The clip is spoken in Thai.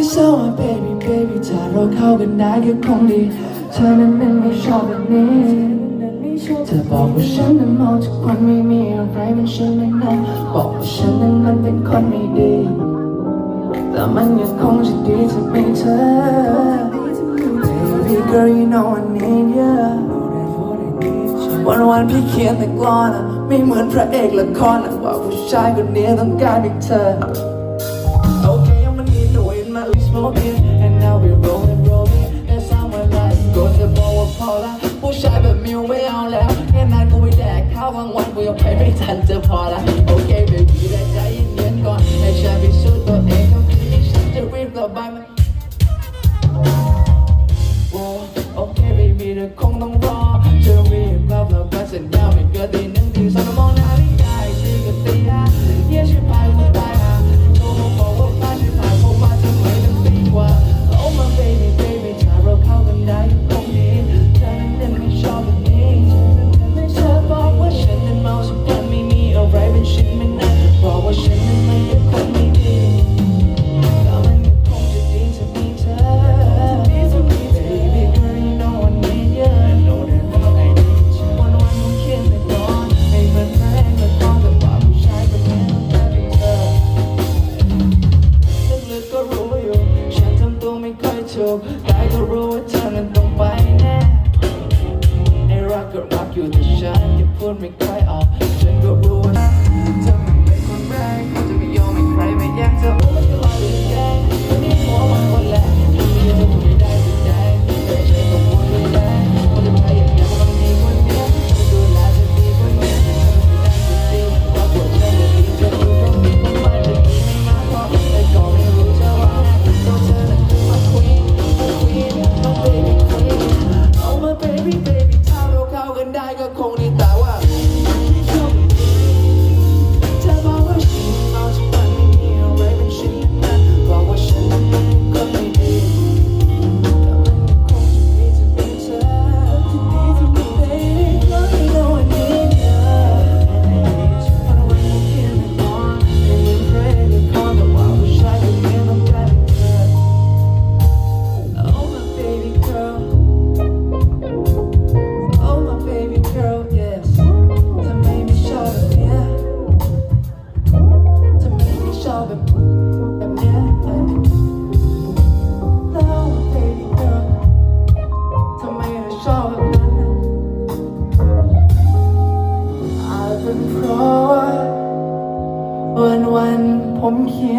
ที่เศร้าอะ baby baby ถ้าเราเข้ากันได้ก็คงดีเธอนั้นมันไม่ชอบแบบนี้เธอบอกว่าฉันนั้นมองทุกคนไม่มีอะไรเป็นฉันนั้นนะบอกว่าฉันนั้นมันเป็นคนไม่ดี แต่มันยังคงจะดีจะมีเธอ Baby girl you know I need you วันวันๆพี่เขียนแต่กลอนอะไม่เหมือนพระเอกละครอะว่าผู้ชายคนนี้ต้องการเพียงเธอ Okay phobia And now we ผู้ชายแบบมิวไม่เอาแล้วแค่นั้กูไปแดกข้าวกลางวันกูยังไปไม่ทันจะพอละโอเคเบบี้แต่ใจเย็นๆก่อนให้ฉันพิสูจน์ตัวเองกับนฉันจะรีบระบายมัโอเคเบบี้เธอคงต้องรอเธอรีบกลับ้วกสัญญาไม่เกิน You just shine, you put me quite off oh. here